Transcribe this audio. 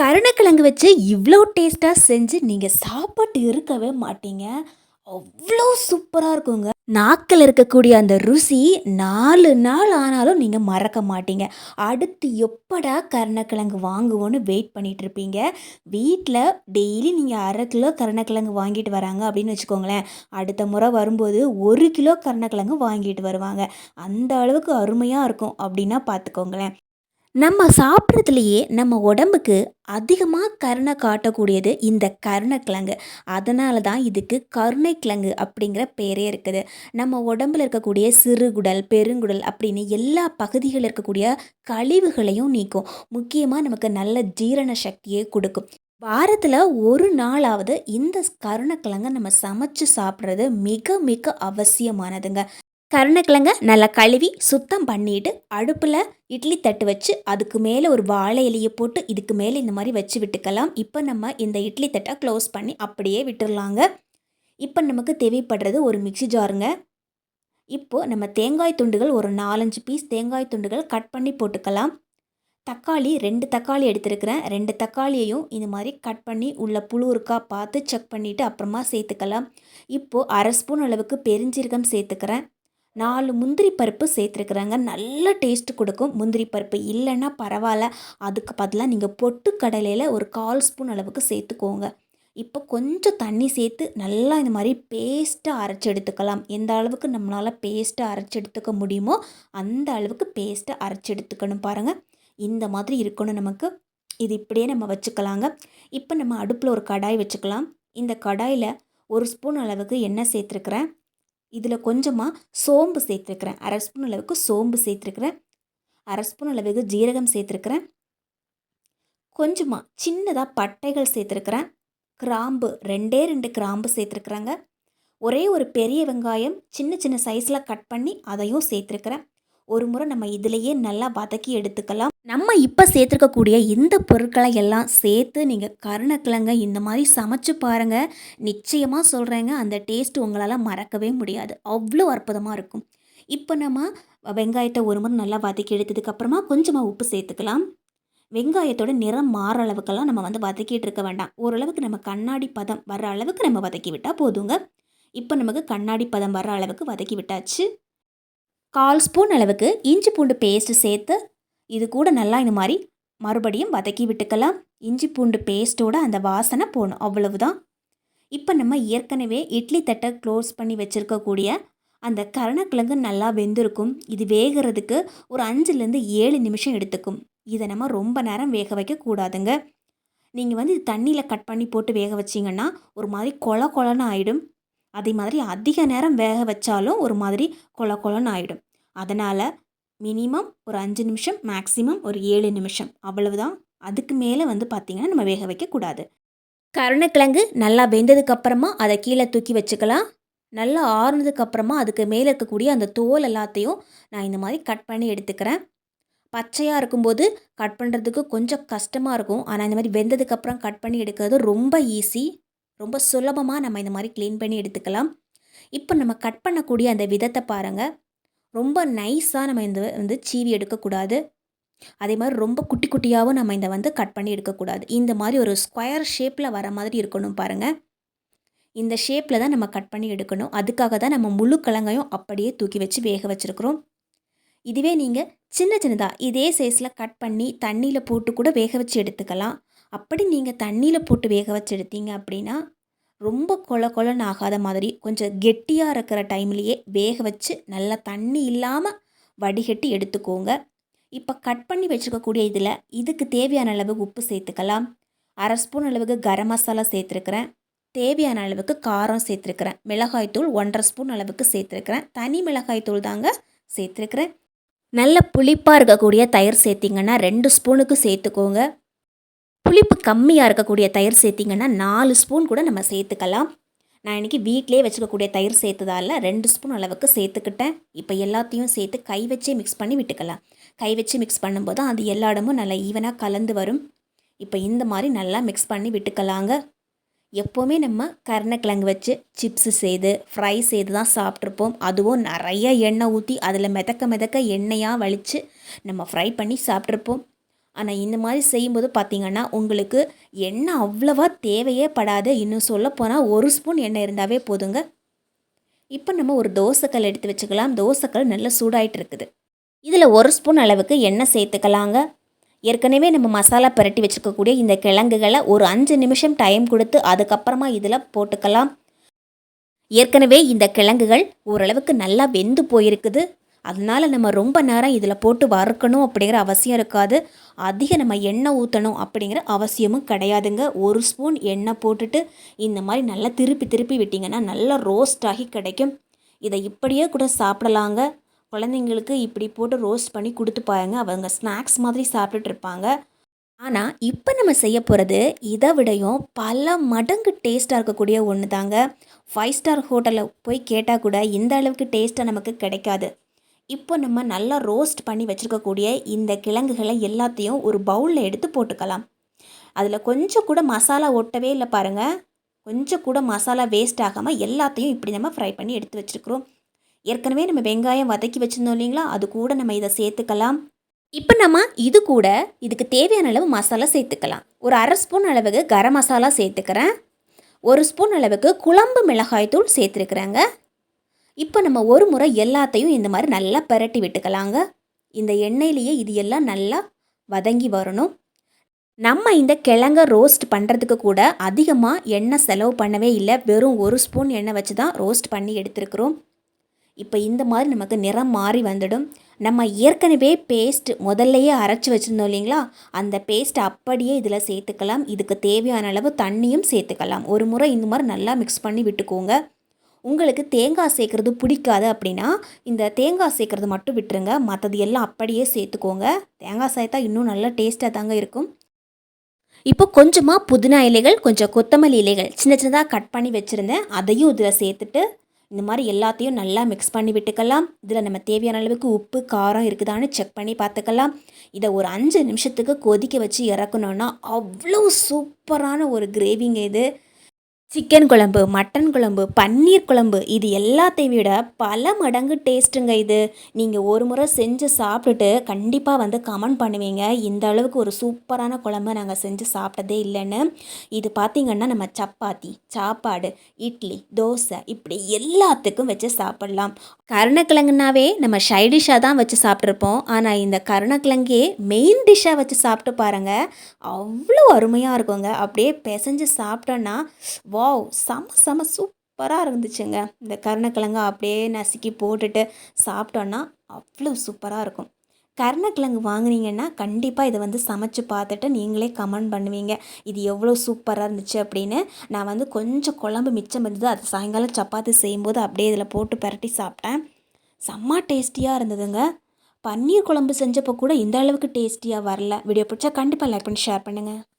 கருணக்கிழங்கு வச்சு இவ்வளோ டேஸ்ட்டாக செஞ்சு நீங்கள் சாப்பிட்டு இருக்கவே மாட்டீங்க. அவ்வளோ சூப்பராக இருக்குங்க. நாக்கில் இருக்கக்கூடிய அந்த ருசி நாலு நாள் ஆனாலும் நீங்கள் மறக்க மாட்டீங்க. அடுத்து எப்படா கருணக்கிழங்கு வாங்குவோன்னு வெயிட் பண்ணிகிட்டு இருப்பீங்க. வீட்டில் டெய்லி நீங்கள் அரை கிலோ கருணக்கிழங்கு வாங்கிட்டு வராங்க அப்படின்னு வச்சுக்கோங்களேன். அடுத்த முறை வரும்போது ஒரு கிலோ கருணக்கிழங்கு வாங்கிட்டு வருவாங்க. அந்த அளவுக்கு அருமையாக இருக்கும் அப்படின்னா பார்த்துக்கோங்களேன் நம்ம சாப்பிட்றதுலையே நம்ம உடம்புக்கு அதிகமாக கருணை காட்டக்கூடியது இந்த கருணைக்கிழங்கு. அதனால தான் இதுக்கு கருணைக்கிழங்கு அப்படிங்கிற பேரே இருக்குது. நம்ம உடம்புல இருக்கக்கூடிய சிறுகுடல் பெருங்குடல் அப்படின்னு எல்லா பகுதிகளில் இருக்கக்கூடிய கழிவுகளையும் நீக்கும். முக்கியமாக நமக்கு நல்ல ஜீரண சக்தியை கொடுக்கும். வாரத்தில் ஒரு நாளாவது இந்த கருணக்கிழங்க நம்ம சமைச்சு சாப்பிட்றது மிக மிக அவசியமானதுங்க. கருணக்கிழங்க நல்லா கழுவி சுத்தம் பண்ணிட்டு அடுப்பில் இட்லி தட்டு வச்சு அதுக்கு மேலே ஒரு வாழை இலையை போட்டு இதுக்கு மேலே இந்த மாதிரி வச்சு விட்டுக்கலாம். இப்போ நம்ம இந்த இட்லி தட்டை க்ளோஸ் பண்ணி அப்படியே விட்டுடலாங்க இப்போ நமக்கு தேவைப்படுறது ஒரு மிக்சி ஜாருங்க. இப்போது நம்ம தேங்காய் துண்டுகள் ஒரு நாலஞ்சு பீஸ் தேங்காய் துண்டுகள் கட் பண்ணி போட்டுக்கலாம். தக்காளி ரெண்டு தக்காளி எடுத்துருக்கிறேன். ரெண்டு தக்காளியையும் இந்த மாதிரி கட் பண்ணி உள்ள புழு இருக்கா பார்த்து செக் பண்ணிவிட்டு அப்புறமா சேர்த்துக்கலாம். இப்போது அரை ஸ்பூன் அளவுக்கு பெருஞ்சீரகம் சேர்த்துக்கிறேன். நாலு முந்திரி பருப்பு சேர்த்துருக்குறாங்க. நல்ல டேஸ்ட்டு கொடுக்கும். முந்திரி பருப்பு இல்லைன்னா பரவாயில்ல. அதுக்கு பதிலாக நீங்கள் பொட்டு கடலையில் ஒரு கால் ஸ்பூன் அளவுக்கு சேர்த்துக்கோங்க. இப்போ கொஞ்சம் தண்ணி சேர்த்து நல்லா இந்த மாதிரி பேஸ்ட்டாக அரைச்சி எடுத்துக்கலாம். எந்த அளவுக்கு நம்மளால் பேஸ்ட்டாக அரைச்சி எடுத்துக்க முடியுமோ அந்த அளவுக்கு பேஸ்ட்டை அரைச்சி எடுத்துக்கணும் பாருங்கள் இந்த மாதிரி இருக்கணும் நமக்கு. இது இப்படியே நம்ம வச்சுக்கலாங்க. இப்போ நம்ம அடுப்பில் ஒரு கடாய் வச்சுக்கலாம். இந்த கடாயில் ஒரு ஸ்பூன் அளவுக்கு எண்ணெய் சேர்த்துருக்குறேன். இதில் கொஞ்சமாக சோம்பு சேர்த்துருக்குறேன். அரை ஸ்பூன் அளவுக்கு சோம்பு சேர்த்துருக்குறேன். அரை ஸ்பூன் அளவுக்கு ஜீரகம் சேர்த்துருக்குறேன். கொஞ்சமாக சின்னதாக பட்டைகள் சேர்த்துருக்குறேன். கிராம்பு ரெண்டே ரெண்டு கிராம்பு சேர்த்துருக்குறாங்க. ஒரே ஒரு பெரிய வெங்காயம் சின்ன சின்ன சைஸில் கட் பண்ணி அதையும் சேர்த்துருக்குறேன். ஒரு முறை நம்ம இதிலையே நல்லா வதக்கி எடுத்துக்கலாம். நம்ம இப்போ சேர்த்துருக்கக்கூடிய இந்த பொருட்களை எல்லாம் சேர்த்து நீங்கள் கருணக்கிழங்க இந்த மாதிரி சமைச்சு பாருங்கள் நிச்சயமாக சொல்கிறேங்க அந்த டேஸ்ட் உங்களால் மறக்கவே முடியாது. அவ்வளோ அற்புதமாக இருக்கும். இப்போ நம்ம வெங்காயத்தை ஒரு முறை நல்லா வதக்கி எடுத்ததுக்கப்புறமா கொஞ்சமாக உப்பு சேர்த்துக்கலாம். வெங்காயத்தோட நிறம் மாற அளவுக்கெல்லாம் நம்ம வந்து வதக்கிட்டு இருக்க வேண்டாம். ஓரளவுக்கு நம்ம கண்ணாடி பதம் வர்ற அளவுக்கு நம்ம வதக்கி விட்டால் போதுங்க. இப்போ நமக்கு கண்ணாடி பதம் வர்ற அளவுக்கு வதக்கி விட்டாச்சு. கால் ஸ்பூன் அளவுக்கு இஞ்சி பூண்டு பேஸ்ட்டு சேர்த்து இது கூட நல்லா இந்த மாதிரி மறுபடியும் வதக்கி விட்டுக்கலாம். இஞ்சி பூண்டு பேஸ்ட்டோட அந்த வாசனை போகணும். அவ்வளவுதான். இப்போ நம்ம ஏற்கனவே இட்லி தட்டை க்ளோஸ் பண்ணி வச்சுருக்கக்கூடிய அந்த கருணக்கிழங்கு நல்லா வெந்திருக்கும். இது வேகிறதுக்கு ஒரு அஞ்சுலேருந்து ஏழு நிமிஷம் எடுத்துக்கும். இதை நம்ம ரொம்ப நேரம் வேக வைக்கக்கூடாதுங்க நீங்கள் வந்து இது தண்ணியில் கட் பண்ணி போட்டு வேக வச்சிங்கன்னா ஒரு மாதிரி கொல கொலன்னு ஆகிடும் அதே மாதிரி அதிக நேரம் வேக வச்சாலும் ஒரு மாதிரி கொல கொலன்னு ஆகிடும் அதனால் மினிமம் ஒரு அஞ்சு நிமிஷம் மேக்ஸிமம் ஒரு ஏழு நிமிஷம். அவ்வளவுதான். அதுக்கு மேலே வந்து பார்த்திங்கன்னா நம்ம வேக வைக்கக்கூடாது கருணக்கிழங்கு நல்லா வெந்ததுக்கப்புறமா அதை கீழே தூக்கி வச்சுக்கலாம். நல்லா ஆறுனதுக்கப்புறமா அதுக்கு மேலே இருக்கக்கூடிய அந்த தோல் எல்லாத்தையும் நான் இந்த மாதிரி கட் பண்ணி எடுத்துக்கிறேன். பச்சையாக இருக்கும்போது கட் பண்ணுறதுக்கு கொஞ்சம் கஷ்டமாக இருக்கும். ஆனால் இந்த மாதிரி வெந்ததுக்கப்புறம் கட் பண்ணி எடுக்கிறது ரொம்ப ஈஸி. ரொம்ப சுலபமாக நம்ம இந்த மாதிரி க்ளீன் பண்ணி எடுத்துக்கலாம். இப்போ நம்ம கட் பண்ணக்கூடிய அந்த விதத்தை பாருங்கள் ரொம்ப நைஸாக நம்ம இந்த வந்து சீவி எடுக்கக்கூடாது. அதே மாதிரி ரொம்ப குட்டி குட்டியாகவும் நம்ம இதை வந்து கட் பண்ணி எடுக்கக்கூடாது. இந்த மாதிரி ஒரு ஸ்கொயர் ஷேப்பில் வர மாதிரி இருக்கணும் பாருங்கள் இந்த ஷேப்பில் தான் நம்ம கட் பண்ணி எடுக்கணும். அதுக்காக தான் நம்ம முழு கிழங்கையும் அப்படியே தூக்கி வச்சு வேக வச்சுருக்குறோம். இதுவே நீங்கள் சின்ன சின்னதாக இதே சைஸில் கட் பண்ணி தண்ணியில் போட்டு கூட வேக வச்சு எடுத்துக்கலாம். அப்படி நீங்கள் தண்ணியில் போட்டு வேக வச்சு எடுத்தீங்க அப்படின்னா ரொம்ப கொல கொலன்னு ஆகாத மாதிரி கொஞ்சம் கெட்டியாக இருக்கிற டைம்லேயே வேக வச்சு நல்லா தண்ணி இல்லாமல் வடிகட்டி எடுத்துக்கோங்க. இப்போ கட் பண்ணி வச்சுருக்கக்கூடிய இதில் இதுக்கு தேவையான அளவு உப்பு சேர்த்துக்கலாம். அரை ஸ்பூன் அளவுக்கு கரம் மசாலா சேர்த்துருக்குறேன். தேவையான அளவுக்கு காரம் சேர்த்துருக்குறேன். மிளகாய்த்தூள் ஒன்றரை ஸ்பூன் அளவுக்கு சேர்த்துருக்குறேன். தனி மிளகாய்த்தூள் தாங்க சேர்த்துருக்குறேன். நல்ல புளிப்பாக இருக்கக்கூடிய தயிர் சேர்த்திங்கன்னா ரெண்டு ஸ்பூனுக்கு சேர்த்துக்கோங்க. புளிப்பு கம்மியாக இருக்கக்கூடிய தயிர் சேர்த்திங்கன்னா நாலு ஸ்பூன் கூட நம்ம சேர்த்துக்கலாம். நான் இன்றைக்கி வீட்டிலே வச்சுக்கக்கூடிய தயிர் சேர்த்ததால் ரெண்டு ஸ்பூன் அளவுக்கு சேர்த்துக்கிட்டேன். இப்போ எல்லாத்தையும் சேர்த்து கை வச்சே மிக்ஸ் பண்ணி விட்டுக்கலாம். கை வச்சு மிக்ஸ் பண்ணும்போது அது எல்லா இடமும் நல்லா ஈவனாக கலந்து வரும். இப்போ இந்த மாதிரி நல்லா மிக்ஸ் பண்ணி விட்டுக்கலாங்க. எப்போவுமே நம்ம கருணக்கிழங்கு வச்சு சிப்ஸு செய்து ஃப்ரை செய்து தான் சாப்பிட்ருப்போம் அதுவும் நிறைய எண்ணெய் ஊற்றி அதில் மிதக்க மிதக்க எண்ணெயாக வலித்து நம்ம ஃப்ரை பண்ணி சாப்பிட்ருப்போம் ஆனால் இந்த மாதிரி செய்யும்போது பார்த்தீங்கன்னா உங்களுக்கு எண்ணெய் அவ்வளவா தேவையே படாது. இன்னும் சொல்லப்போனால் ஒரு ஸ்பூன் எண்ணெய் இருந்தாவே போதுங்க. இப்போ நம்ம ஒரு தோசைக்கல் எடுத்து வச்சுக்கலாம். தோசைக்கல் நல்லா சூடாயிட்டு இருக்குது. இதில் ஒரு ஸ்பூன் அளவுக்கு எண்ணெய் சேர்த்துக்கலாங்க. ஏற்கனவே நம்ம மசாலா பரட்டி வச்சுருக்கக்கூடிய இந்த கிழங்குகளை ஒரு அஞ்சு நிமிஷம் டைம் கொடுத்து அதுக்கப்புறமா இதில் போட்டுக்கலாம். ஏற்கனவே இந்த கிழங்குகள் ஓரளவுக்கு நல்லா வெந்து போயிருக்குது. அதனால் நம்ம ரொம்ப நேரம் இதில் போட்டு வறுக்கணும் அப்படிங்கிற அவசியம் இருக்காது. அதிக நம்ம எண்ணெய் ஊற்றணும் அப்படிங்கிற அவசியமும் கிடையாதுங்க. ஒரு ஸ்பூன் எண்ணெய் போட்டுட்டு இந்த மாதிரி நல்லா திருப்பி திருப்பி விட்டிங்கன்னா நல்லா ரோஸ்ட் ஆகி கிடைக்கும். இதை இப்படியே கூட சாப்பிடலாங்க. குழந்தைங்களுக்கு இப்படி போட்டு ரோஸ்ட் பண்ணி கொடுத்து பாருங்க. அவங்க ஸ்நாக்ஸ் மாதிரி சாப்பிட்டுட்டு இருப்பாங்க. ஆனால் இப்போ நம்ம செய்ய போகிறது இதை விடையும் பல மடங்கு டேஸ்ட்டாக இருக்கக்கூடிய ஒன்று தாங்க ஃபைவ் ஸ்டார் ஹோட்டலில் போய் கேட்டால் கூட இந்த அளவுக்கு டேஸ்ட்டாக நமக்கு கிடைக்காது. இப்போ நம்ம நல்லா ரோஸ்ட் பண்ணி வச்சுருக்கக்கூடிய இந்த கிழங்குகளை எல்லாத்தையும் ஒரு பவுலில் எடுத்து போட்டுக்கலாம். அதில் கொஞ்சம் கூட மசாலா ஒட்டவே இல்லை பாருங்கள் கொஞ்சம் கூட மசாலா வேஸ்ட் ஆகாமல் எல்லாத்தையும் இப்படி நம்ம ஃப்ரை பண்ணி எடுத்து வச்சுருக்குறோம். ஏற்கனவே நம்ம வெங்காயம் வதக்கி வச்சுருந்தோம் இல்லைங்களா? அது கூட நம்ம இதை சேர்த்துக்கலாம். இப்போ நம்ம இது கூட இதுக்கு தேவையான அளவு மசாலா சேர்த்துக்கலாம். ஒரு அரை ஸ்பூன் அளவுக்கு கரம் மசாலா சேர்த்துக்கிறேன். ஒரு ஸ்பூன் அளவுக்கு குழம்பு மிளகாய் தூள் சேர்த்துருக்குறேங்க. இப்போ நம்ம ஒரு முறை எல்லாத்தையும் இந்த மாதிரி நல்லா பரட்டி விட்டுக்கலாங்க. இந்த எண்ணெயிலேயே இது எல்லாம் நல்லா வதங்கி வரணும். நம்ம இந்த கிழங்க ரோஸ்ட் பண்ணுறதுக்கு கூட அதிகமாக எண்ணெய் செலவு பண்ணவே இல்லை. வெறும் ஒரு ஸ்பூன் எண்ணெய் வச்சு தான் ரோஸ்ட் பண்ணி எடுத்துருக்குறோம். இப்போ இந்த மாதிரி நமக்கு நிறம் மாறி வந்துடும். நம்ம ஏற்கனவே பேஸ்ட் முதல்லையே அரைச்சி வச்சுருந்தோம் இல்லைங்களா? அந்த பேஸ்ட் அப்படியே இதில் சேர்த்துக்கலாம். இதுக்கு தேவையான அளவு தண்ணியும் சேர்த்துக்கலாம். ஒரு முறை இந்த மாதிரி நல்லா மிக்ஸ் பண்ணி விட்டுக்கோங்க. உங்களுக்கு தேங்காய் சேர்க்குறது பிடிக்காது அப்படின்னா இந்த தேங்காய் சேர்க்குறது மட்டும் விட்டுருங்க. மற்றது எல்லாம் அப்படியே சேர்த்துக்கோங்க. தேங்காய் சேர்த்தா இன்னும் நல்லா டேஸ்ட்டாக தாங்க இருக்கும். இப்போ கொஞ்சமாக புதினா இலைகள் கொஞ்சம் கொத்தமல்லி இலைகள் சின்ன சின்னதாக கட் பண்ணி வச்சுருந்தேன். அதையும் இதில் சேர்த்துட்டு இந்த மாதிரி எல்லாத்தையும் நல்லா மிக்ஸ் பண்ணி விட்டுக்கலாம். இதில் நம்ம தேவையான அளவுக்கு உப்பு காரம் இருக்குதான்னு செக் பண்ணி பார்த்துக்கலாம். இதை ஒரு அஞ்சு நிமிஷத்துக்கு கொதிக்க வச்சு இறக்கணுன்னா அவ்வளோ சூப்பரான ஒரு கிரேவிங்க இது. சிக்கன் குழம்பு மட்டன் குழம்பு பன்னீர் குழம்பு இது எல்லாத்தையும் விட பல மடங்கு டேஸ்ட்டுங்க இது. நீங்கள் ஒரு முறை செஞ்சு சாப்பிட்டுட்டு கண்டிப்பாக வந்து கமெண்ட் பண்ணுவீங்க. இந்த அளவுக்கு ஒரு சூப்பரான குழம்பு நாங்கள் செஞ்சு சாப்பிட்டதே இல்லைன்னு. இது பார்த்திங்கன்னா நம்ம சப்பாத்தி சாப்பாடு இட்லி தோசை இப்படி எல்லாத்துக்கும் வச்சு சாப்பிட்லாம். கருணக்கிழங்குனாவே நம்ம ஷைடிஷாக தான் வச்சு சாப்பிட்ருப்போம் ஆனால் இந்த கருணக்கிழங்கே மெயின் டிஷ்ஷாக வச்சு சாப்பிட்டு பாருங்கள் அவ்வளோ அருமையாக இருக்குங்க. அப்படியே பிசைஞ்சு சாப்பிட்டோன்னா வாவ் செம செம சூப்பராக இருந்துச்சுங்க. இந்த கருணக்கிழங்கு அப்படியே நசுக்கி போட்டுட்டு சாப்பிட்டோன்னா அவ்வளோ சூப்பராக இருக்கும். கருணக்கிழங்கு வாங்குனீங்கன்னா கண்டிப்பாக இதை வந்து சமைச்சு பார்த்துட்டு நீங்களே கமெண்ட் பண்ணுவீங்க. இது எவ்வளோ சூப்பராக இருந்துச்சு அப்படின்னு. நான் வந்து கொஞ்சம் குழம்பு மிச்சம் இருந்தது. அது சாயங்காலம் சப்பாத்தி செய்யும்போது அப்படியே இதில் போட்டு பரட்டி சாப்பிட்டேன். செம்ம டேஸ்டியாக இருந்ததுங்க. பன்னீர் குழம்பு செஞ்சப்போ கூட இந்த அளவுக்கு டேஸ்டியாக வரல. வீடியோ பிடிச்சா கண்டிப்பாக லைக் பண்ணி ஷேர் பண்ணுங்கள்